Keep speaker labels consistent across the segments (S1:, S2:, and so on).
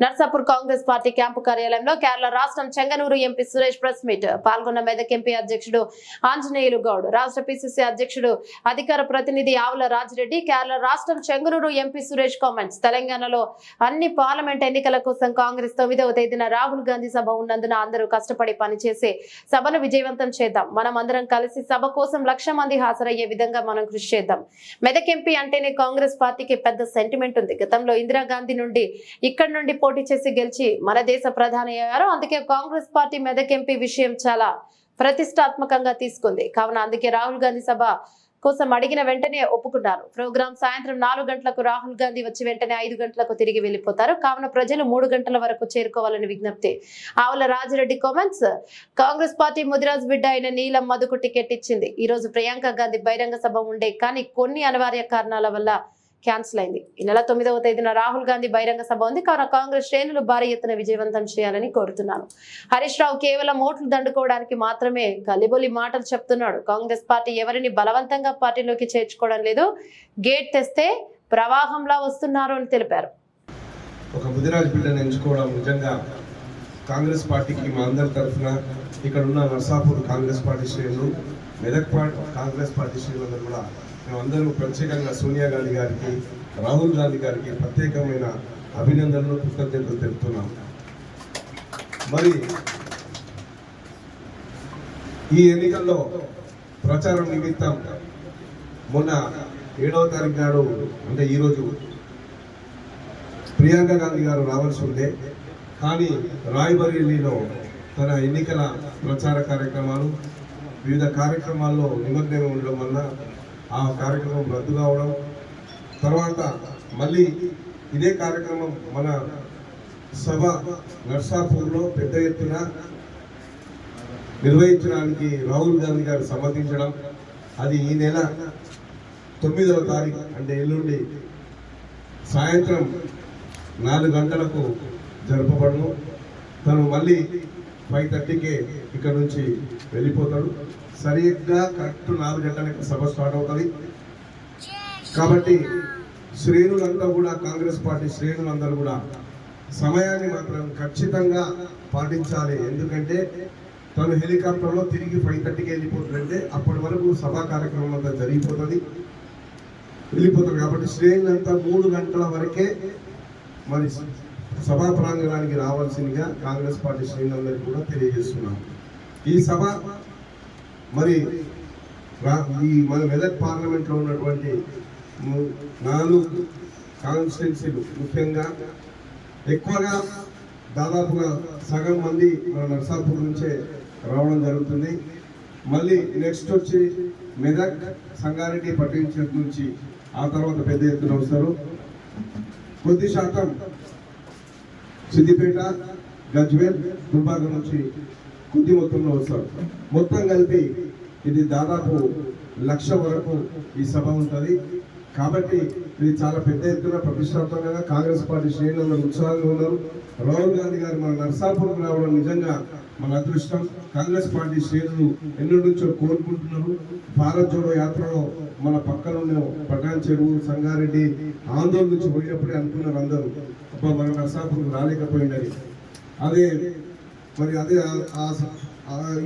S1: Narsapur Congress party camp కార్యాలయంలో కేరళ రాష్ట్రం Chengannur MP Suresh press meet. పాల్గొన్న మెదక్ ఎంపీ అధ్యక్షుడు ఆంజనేయులు గౌడ్ రాష్ట్ర పిసిసి అధ్యక్షుడు అధికార ప్రతినిధి ఆవుల రాజిరెడ్డి కేరళ రాష్ట్రం చెంగనూరు ఎంపీ సురేష్ కామెంట్స్. తెలంగాణలో అన్ని పార్లమెంట్ ఎన్నికల కోసం కాంగ్రెస్ తొమ్మిదవ తేదీన రాహుల్ గాంధీ సభ ఉన్నందున అందరూ కష్టపడి పనిచేసి సభను విజయవంతం చేద్దాం. మనం అందరం కలిసి సభ కోసం లక్ష మంది హాజరయ్యే విధంగా మనం కృషి చేద్దాం. మెదక్ ఎంపీ అంటేనే కాంగ్రెస్ పార్టీకి పెద్ద సెంటిమెంట్ ఉంది. గతంలో ఇందిరాగాంధీ నుండి ఇక్కడ నుండి పోటీ చేసి గెలిచి మన దేశ ప్రధాని అయ్యారు. అందుకే కాంగ్రెస్ పార్టీ మెదక్ ఎంపీ విషయం చాలా ప్రతిష్టాత్మకంగా తీసుకుంది. కావున అందుకే రాహుల్ గాంధీ సభ కోసం అడిగిన వెంటనే ఒప్పుకున్నారు. ప్రోగ్రాం సాయంత్రం నాలుగు గంటలకు రాహుల్ గాంధీ వచ్చి వెంటనే ఐదు గంటలకు తిరిగి వెళ్ళిపోతారు. కావున ప్రజలు మూడు గంటల వరకు చేరుకోవాలని విజ్ఞప్తి. ఆవుల రాజిరెడ్డి కామెంట్స్ కాంగ్రెస్ పార్టీ ముదిరాజ్ బిడ్డ అయిన నీలం మధుకు టికెట్ ఇచ్చింది. ఈ రోజు ప్రియాంక గాంధీ బహిరంగ సభ ఉండే కానీ కొన్ని అనివార్య కారణాల వల్ల క్యాన్సిల్ అయింది. ఈ నెల తొమ్మిదవ తేదీన రాహుల్ గాంధీ బహిరంగ సభ ఉంది. కావున కాంగ్రెస్ శ్రేణులు భారీ ఎత్తున విజయవంతం చేయాలని కోరుతున్నాను. హరీష్ రావు కేవలం ఓట్లు దండుకోవడానికి మాత్రమే గలిబొలి మాటలు చెప్తున్నాడు. కాంగ్రెస్ పార్టీ ఎవరిని బలవంతంగా పార్టీలోకి చేర్చుకోవడం లేదు. గేట్ తెస్తే ప్రవాహంలా వస్తున్నారు అని తెలిపారు.
S2: ఒక ముదిరాజ్ బిడ్డను ఎంచుకోవడం నిజంగా కాంగ్రెస్ పార్టీకి మా అందరి తరఫున ఇక్కడ ఉన్న నర్సాపూర్ కాంగ్రెస్ పార్టీ శ్రేణులు మెదక్ పార్టీ కాంగ్రెస్ పార్టీ శ్రేణులందరూ కూడా మేమందరూ ప్రత్యేకంగా సోనియా గాంధీ గారికి రాహుల్ గాంధీ గారికి ప్రత్యేకమైన అభినందనలు కృతజ్ఞతలు తెలుపుతున్నాం. మరి ఈ ఎన్నికల్లో ప్రచారం నిమిత్తం మొన్న ఏడవ తారీఖు నాడు అంటే ఈరోజు ప్రియాంక గాంధీ గారు రావాల్సి ఉండే కానీ రాయ్బరేలీలో తన ఎన్నికల ప్రచార కార్యక్రమాలు వివిధ కార్యక్రమాల్లో నిమగ్నమై ఉండడం వల్ల ఆ కార్యక్రమం రద్దు కావడం తర్వాత మళ్ళీ ఇదే కార్యక్రమం మన సభ నర్సాపూర్లో పెద్ద ఎత్తున నిర్వహించడానికి రాహుల్ గాంధీ గారు సమ్మతించడం అది ఈ నెల తొమ్మిదవ తారీఖు అంటే ఎల్లుండి సాయంత్రం నాలుగు గంటలకు జరపబడను. తను మళ్ళీ ఫైవ్ థర్టీకే ఇక్కడ నుంచి వెళ్ళిపోతాడు. సరిగ్గా కరెక్ట్ నాలుగు గంటలకి సభ స్టార్ట్ అవుతుంది. కాబట్టి శ్రేణులంతా కూడా కాంగ్రెస్ పార్టీ శ్రేణులందరూ కూడా సమయాన్ని మాత్రం ఖచ్చితంగా పాటించాలి. ఎందుకంటే తను హెలికాప్టర్లో తిరిగి ఫైవ్ థర్టీకి వెళ్ళిపోతుందంటే అప్పటి వరకు సభా కార్యక్రమం అంతా జరిగిపోతుంది. వెళ్ళిపోతుంది కాబట్టి శ్రేణులంతా మూడు గంటల వరకే మరి సభా ప్రాంగణానికి రావాల్సిందిగా కాంగ్రెస్ పార్టీ శ్రేణులందరికీ కూడా తెలియజేస్తున్నాం. ఈ సభ మరి ఈ మన మెదక్ పార్లమెంట్లో ఉన్నటువంటి నాలుగు కాన్స్టిట్యున్సీలు ముఖ్యంగా ఎక్కువగా దాదాపుగా సగం మంది మన నర్సాపూర్ నుంచే రావడం జరుగుతుంది. మళ్ళీ నెక్స్ట్ వచ్చి మెదక్ సంగారెడ్డి పట్టించే నుంచి ఆ తర్వాత పెద్ద ఎత్తున వస్తారు. కొద్ది శాతం సిద్దిపేట గజ్వేల్ దుబ్బాక నుంచి కొద్ది మొత్తంలో వస్తాడు. మొత్తం కలిపి ఇది దాదాపు లక్ష వరకు ఈ సభ ఉంటుంది. కాబట్టి ఇది చాలా పెద్ద ఎత్తున ప్రతిష్టాత్మకంగా కాంగ్రెస్ పార్టీ శ్రేణులు ఉత్సాహంగా ఉన్నారు. రాహుల్ గాంధీ గారు మన నర్సాపూర్కు రావడం నిజంగా మన అదృష్టం. కాంగ్రెస్ పార్టీ శ్రేణులు ఎన్నో నుంచో కోరుకుంటున్నారు. భారత్ జోడో యాత్రలో మన పక్కన ఉన్న పటాన్ చెరువు సంగారెడ్డి ఆందోళన నుంచి పోయినప్పుడే అనుకున్నారు అందరూ. అబ్బా మన నర్సాపూర్కు రాలేకపోయినది అదే మరి అదే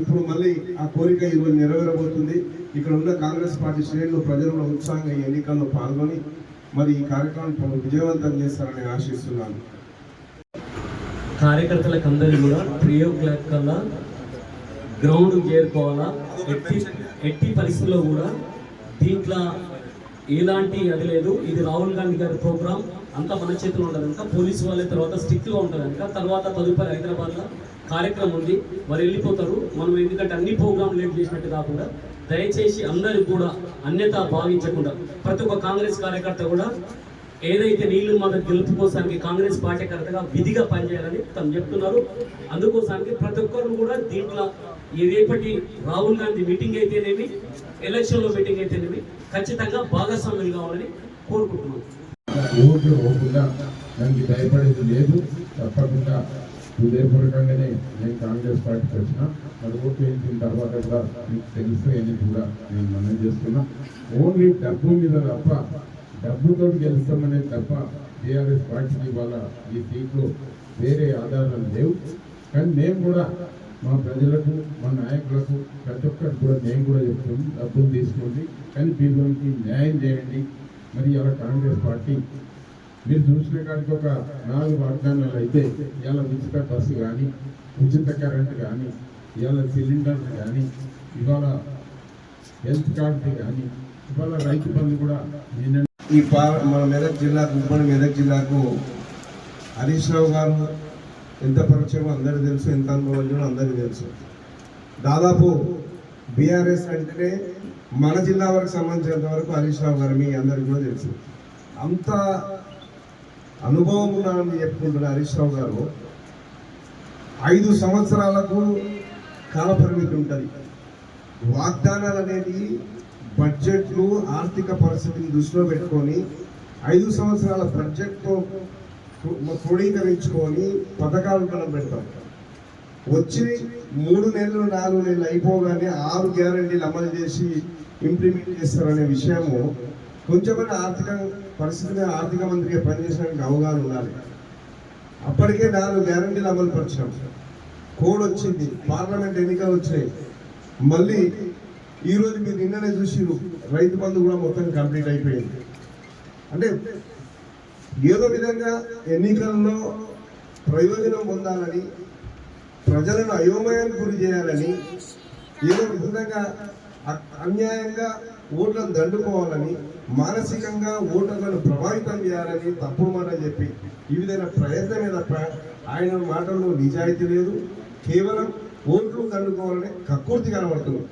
S2: ఇప్పుడు మళ్ళీ ఆ కోరిక ఈరోజు నెరవేరబోతుంది. ఇక్కడ ఉన్న కాంగ్రెస్ పార్టీ శ్రేణులు ప్రజలలో ఉత్సాహంగా ఈ ఎన్నికల్లో పాల్గొని మరి ఈ కార్యక్రమం విజయవంతం చేస్తారని ఆశిస్తున్నాను.
S3: కార్యకర్తలకు అందరూ కూడా త్రీ ఓ క్లాక్ కల్లా గ్రౌండ్ చేరుకోవాలా? ఎట్టి ఎట్టి పరిస్థితుల్లో కూడా దీంట్లో ఎలాంటి అది లేదు. ఇది రాహుల్ గాంధీ గారి ప్రోగ్రామ్. అంతా మన చేతిలో ఉండదు కనుక పోలీసు వాళ్ళ తర్వాత స్ట్రిక్ట్గా ఉంటుంది కనుక తర్వాత తదుపరి హైదరాబాద్లో కార్యక్రమం ఉంది. వారు వెళ్ళిపోతారు. మనం ఎందుకంటే అన్ని ప్రోగ్రాం లేట్ చేసినట్టు కాకుండా దయచేసి అందరూ కూడా అన్యత భావించకుండా ప్రతి ఒక్క కాంగ్రెస్ కార్యకర్త కూడా ఏదైతే నీళ్ళు మన గెలుపు కోసానికి కాంగ్రెస్ పార్టీకర్తగా విధిగా పనిచేయాలని తను చెప్తున్నారు. అందుకోసానికి ప్రతి ఒక్కరు కూడా దీంట్లో ఈ రేపటి రాహుల్ గాంధీ మీటింగ్ అయితేనేమి ఎలక్షన్లో మీటింగ్ అయితేనేమి ఖచ్చితంగా భాగస్వామ్యం కావాలని కోరుకుంటున్నాను
S4: ఓట్లు దానికి భయపడేది లేదు. తప్పకుండా హృదయపూర్వకంగానే నేను కాంగ్రెస్ పార్టీకి వచ్చిన మరి ఓట్లు వేసిన తర్వాత కూడా మీకు తెలుసు అని కూడా నేను మనం చేస్తున్నా. ఓన్లీ డబ్బు మీద తప్ప డబ్బుతో గెలుస్తామనే తప్ప టీఆర్ఎస్ పార్టీకి ఇవాళ ఈ సీట్లు వేరే ఆధారాలు లేవు. కానీ మేము కూడా మా ప్రజలకు మా నాయకులకు ప్రతి ఒక్కరికి కూడా నేను కూడా చెప్తున్నాం డబ్బులు తీసుకోండి. కానీ పీపుల్కి న్యాయం చేయండి. మరి అలా కాంగ్రెస్ పార్టీ మీరు చూసిన కాడికి ఒక నాలుగు వాగ్దానాలు అయితే ఇవాళ ఉచిత బస్సు కానీ ఉచిత కరెంట్ కానీ ఇవాళ సిలిండర్స్ కానీ ఇవాళ హెల్త్ కార్డు కానీ ఇవాళ రైతు బంధు కూడా నిన్న
S2: ఈ మన మెదక్ జిల్లాకు ఉమ్మడి మెదక్ జిల్లాకు హరీష్ రావు గారు ఎంత పరిచయం అందరికీ తెలుసు ఎంత అనుభవం అందరికీ తెలుసు. దాదాపు బీఆర్ఎస్ అంటేనే మన జిల్లా వరకు సంబంధించినంత వరకు హరీష్ రావు గారు మీ అందరికీ కూడా తెలుసు. అంత అనుభవం ఉన్నానని చెప్పుకుంటున్న హరీష్ రావు గారు ఐదు సంవత్సరాలకు కాల పరిమితి ఉంటుంది. వాగ్దానాలు అనేది బడ్జెట్లు ఆర్థిక పరిస్థితిని దృష్టిలో పెట్టుకొని ఐదు సంవత్సరాల బడ్జెట్తో క్రోడీకరించుకొని పథకాలు మనం పెడతాం. వచ్చి మూడు నెలలు నాలుగు నెలలు అయిపోగానే ఆరు గ్యారంటీలు అమలు చేసి ఇంప్లిమెంట్ చేస్తారనే విషయము కొంచెమైనా ఆర్థిక పరిస్థితిని ఆర్థిక మంత్రిగా పనిచేసడానికి అవగాహన ఉండాలి. అప్పటికే నాలుగు గ్యారంటీలు అమలు పరిచాం. కోడ్ వచ్చింది పార్లమెంట్ ఎన్నికలు వచ్చినాయి. మళ్ళీ ఈరోజు మీరు నిన్ననే చూసిరు రైతు బంధు కూడా మొత్తం కంప్లీట్ అయిపోయింది. అంటే ఏదో విధంగా ఎన్నికల్లో ప్రయోజనం పొందాలని ప్రజలను అయోమయానికి గురి చేయాలని ఏదో విధంగా అన్యాయంగా ఓట్లను దండుకోవాలని మానసికంగా ఓటర్లను ప్రభావితం చేయాలని తప్పుడు మాట చెప్పి ఈ విధమైన ప్రయత్నమే తప్ప ఆయన మాటల్లో నిజాయితీ లేదు. కేవలం ఓట్లు దండుకోవాలని కక్కుర్తి కనబడుతుంది.